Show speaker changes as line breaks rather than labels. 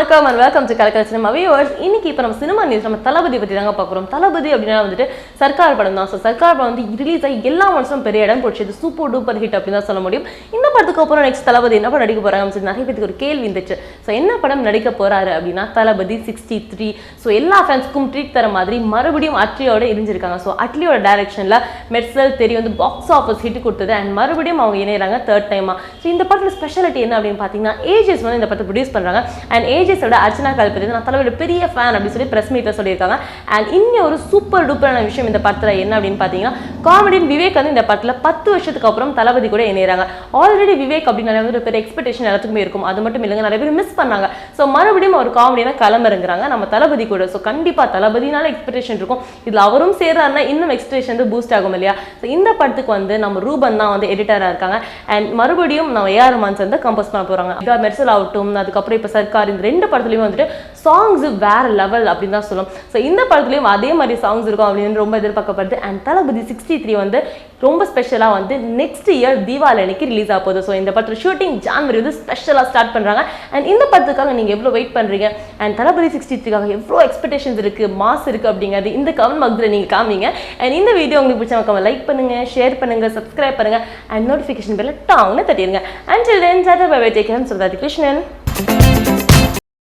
வணக்கம் and welcome to Kalakkal cinema viewers இன்னைக்கு இப்போ நம்ம சினிமா நியூஸ் நம்ம தளபதி பற்றி தாங்க பார்க்குறோம். தளபதி அப்படின்னா வந்துட்டு சர்க்கார் படம் தான். ஸோ சர்க்கார் படம் வந்து ரிலீஸ் ஆகி எல்லா வருஷம் பெரிய இடம் பிடிச்சது. சூப்பர் டூப்பர் ஹிட் அப்படின்னு தான் சொல்ல முடியும். படத்துக்கு அப்புறம் நெக்ஸ்ட் தளபதி என்ன படம் நடிக்க போறாங்க அப்படின்னு நிறைய பேருக்கு ஒரு கேள்வி இருந்துச்சு ஸோ என்ன படம் நடிக்க போறாரு அப்படின்னா தளபதி சிக்ஸ்டி த்ரீ ஸோ எல்லா ஃபேன்ஸ்க்கும் ட்ரீட் தர மாதிரி மறுபடியும் அட்லியோட இருந்திருக்காங்க ஸோ அட்லியோட டைரக்ஷனில் மெர்சல் தெரிய வந்து பாக்ஸ் ஆஃபீஸ் ஹிட் கொடுத்தது அண்ட் மறுபடியும் அவங்க இணையிறாங்க தேர்ட் டைமா ஸோ இந்த படத்தில் ஸ்பெஷாலிட்டி என்ன அப்படின்னு பார்த்தீங்கன்னா ஏஜஸ் வந்து இந்த படத்தை ப்ரொடியூஸ் பண்ணுறாங்க அண்ட் ஏஜஸோட அர்ச்சனா கல்பதி நான் தலைவரோட பெரிய ஃபேன் அப்படின்னு சொல்லி ப்ரெஸ் மீட்டில் சொல்லியிருக்காங்க. அண்ட் இன்னும் ஒரு சூப்பர் டூப்பரான விஷயம் இந்த படத்தில் என்ன அப்படின்னு பார்த்தீங்கன்னா காமெடியன் விவேக் வந்து இந்த படத்தில் பத்து வருஷத்துக்கு அப்புறம் தளபதி கூட இணையிறாங்க. ஆல்ரெடி விவேக் அப்படின்னு வந்து ஒரு பெரிய எக்ஸ்பெக்டேஷன் எல்லாத்துக்குமே இருக்கும். அது மட்டும் இல்லைங்க நிறைய பேர் மிஸ் பண்ணாங்க. ஸோ மறுபடியும் அவர் காமெடினா கிளம்புறங்கிறாங்க நம்ம தளபதி கூட. ஸோ கண்டிப்பாக தளபதினால எக்ஸ்பெக்டேஷன் இருக்கும். இதில் அவரும் சேர்றாருன்னா இன்னும் எக்ஸ்பெக்டேஷன் வந்து பூஸ்ட் ஆகும் இல்லையா? ஸோ இந்த படத்துக்கு வந்து நம்ம ரூபன் தான் வந்து எடிட்டராக இருக்காங்க. அண்ட் மறுபடியும் நம்ம ஏஆர் மான்ஸ் வந்து கம்போஸ் பண்ண போகிறாங்க மெர்சல் ஆகட்டும் அதுக்கப்புறம் இப்போ சர்க்கார் இந்த ரெண்டு படத்துலையும் வந்துட்டு சாங்ஸ் வேற லெவல் அப்படின்னு தான் சொல்லும். ஸோ இந்த படத்துலையும் அதே மாதிரி சாங்ஸ் இருக்கும் அப்படின்னு ரொம்ப எதிர்பார்க்கப்படுது. அண்ட் தளபதி சிக்ஸ்டி த்ரீ வந்து ரொம்ப ஸ்பெஷலாக வந்து நெக்ஸ்ட் இயர் தீபாவளி அன்னைக்கு ரிலீஸ் ஆக போகுது. ஸோ இந்த படத்தில் ஷூட்டிங் ஜான்வரி வந்து ஸ்பெஷலாக ஸ்டார்ட் பண்ணுறாங்க அண்ட் இந்த படத்துக்காக நீங்கள் எவ்வளோ வெயிட் பண்ணுறீங்க அண்ட் தளபதி சிக்ஸ்டி த்ரீக்காக எவ்வளோ எக்ஸ்பெக்டேஷன்ஸ் இருக்குது மாஸ் இருக்குது அப்படிங்கிறது இந்த கவன் மக்தில் நீங்கள் காமிங்க. அண்ட் இந்த வீடியோ உங்களுக்கு பிடிச்ச மக்கள் லைக் பண்ணுங்கள் ஷேர் பண்ணுங்கள் சப்ஸ்கிரைப் பண்ணுங்கள் அண்ட் நோட்டிஃபிகேஷன் பெல்ல டாங்னு தட்டிடுங்க. அண்ட் தென் சாட்டர் பை டேக் கேர் சொல்றாதி கிருஷ்ணன்